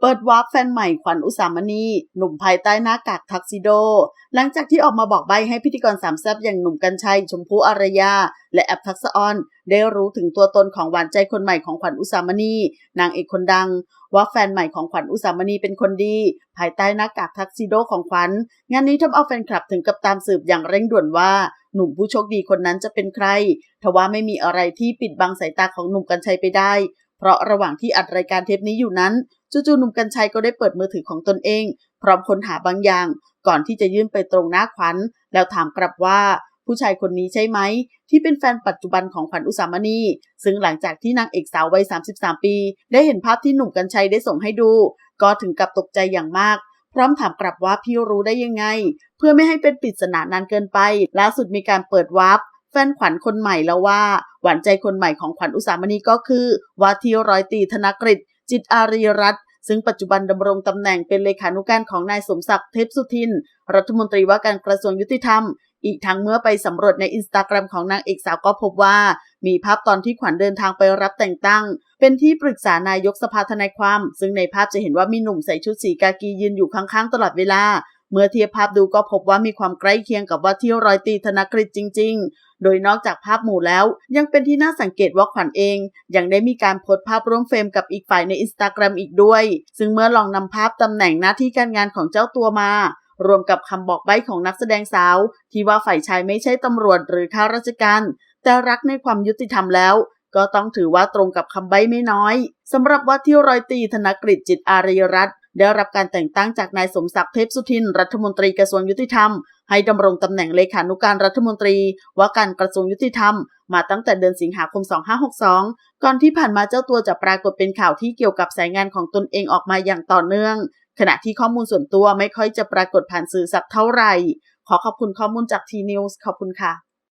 เปิดวาร์ปแฟนใหม่ขวัญอุสามณี หนุ่มภายใต้หน้ากากทักซิโด หลังจากที่ออกมาบอกใบให้พิธีกรสามแซบอย่างหนุ่มกัญชัย ชมพู่อารยา และแอปทักษออน ได้รู้ถึงตัวตนของหวานใจคนใหม่ของขวัญอุสามณี นางเอกคนดัง ว่าแฟนใหม่ของขวัญอุสามณีเป็นคนดี ภายใต้หน้ากากทักซิโดของขวัญ งานนี้ทำเอาแฟนคลับถึงกับตามสืบอย่างเร่งด่วนว่าหนุ่มผู้โชคดีคนนั้นจะเป็นใคร ทว่าไม่มีอะไรที่ปิดบังสายตาของหนุ่มกัญชัยไปได้ เพราะระหว่างที่อัดรายการเทปนี้อยู่นั้น จู่ๆหนุ่มกัญชัยก็ได้เปิดมือถือของตนเอง พร้อมค้นหาบางอย่าง ก่อนที่จะยื่นไปตรงหน้าขวัญ แล้วถามกลับว่า ผู้ชายคนนี้ใช่ไหม ที่เป็นแฟนปัจจุบันของขวัญอุสามณี ซึ่งหลังจากที่นางเอกสาววัย 33 ปี ได้เห็นภาพที่หนุ่มกัญชัยได้ส่งให้ดู ก็ถึงกับตกใจอย่างมาก พร้อมถามกลับว่าพี่รู้ได้ยังไง เพื่อไม่ให้เป็นปริศนานานเกินไปล่าสุดมีการเปิดวาร์ปแฟนขวัญคนใหม่แล้วว่า หวานใจคนใหม่ของขวัญอุสามณีก็คือวาทีร้อยตีธนกฤษจิตอารีรัตน์ซึ่งปัจจุบันดำรงตำแหน่งเป็นเลขานุการของนายสมศักดิ์เทพสุทิน รัฐมนตรีว่าการกระทรวงยุติธรรม อีกทั้งเมื่อไปสำรวจในอินสตาแกรมของนางเอกสาวก็พบว่า มีภาพตอนที่ขวัญเดินทางไปรับแต่งตั้ง เป็นที่ปรึกษานายกสภาทนายความ ซึ่งในภาพจะเห็นว่ามีหนุ่มใส่ชุดสีกากียืนอยู่ข้างๆ ตลอดเวลา เมื่อเทียบภาพดูก็พบว่ามีความใกล้เคียงกับว่าที่ร้อยตีธนกฤษจริง ๆ โดยนอกจากภาพหมู่แล้ว ยังเป็นที่น่าสังเกตว่าขวัญเอง ยังได้มีการโพสต์ภาพร่วมเฟรมกับอีกฝ่ายในอินสตาแกรมอีกด้วย ซึ่งเมื่อลองนำภาพตำแหน่งหน้าที่การงานของเจ้าตัวมารวมกับคำบอกใบ้ของนักแสดงสาว ที่ว่าฝ่ายชายไม่ใช่ตำรวจหรือข้าราชการ แต่รักในความยุติธรรมแล้ว ก็ต้องถือว่าตรงกับคำใบ้ไม่น้อยสำหรับว่าที่ร้อยตีธนกฤษจิตอารีรัตน์ ได้รับการแต่งตั้งจากนายสมศักดิ์เทพสุทิน รัฐมนตรีกระทรวงยุติธรรม ให้ดำรงตำแหน่งเลขานุการรัฐมนตรี ว่าการกระทรวงยุติธรรม มาตั้งแต่เดือนสิงหาคม 2562 ก่อนที่ผ่านมาเจ้าตัวจะปรากฏเป็นข่าวที่เกี่ยวกับสายงานของตนเองออกมาอย่างต่อเนื่อง ขณะที่ข้อมูลส่วนตัวไม่ค่อยจะปรากฏผ่านสื่อสักเท่าไหร่ ขอขอบคุณข้อมูลจากทีนิวส์ขอบคุณค่ะ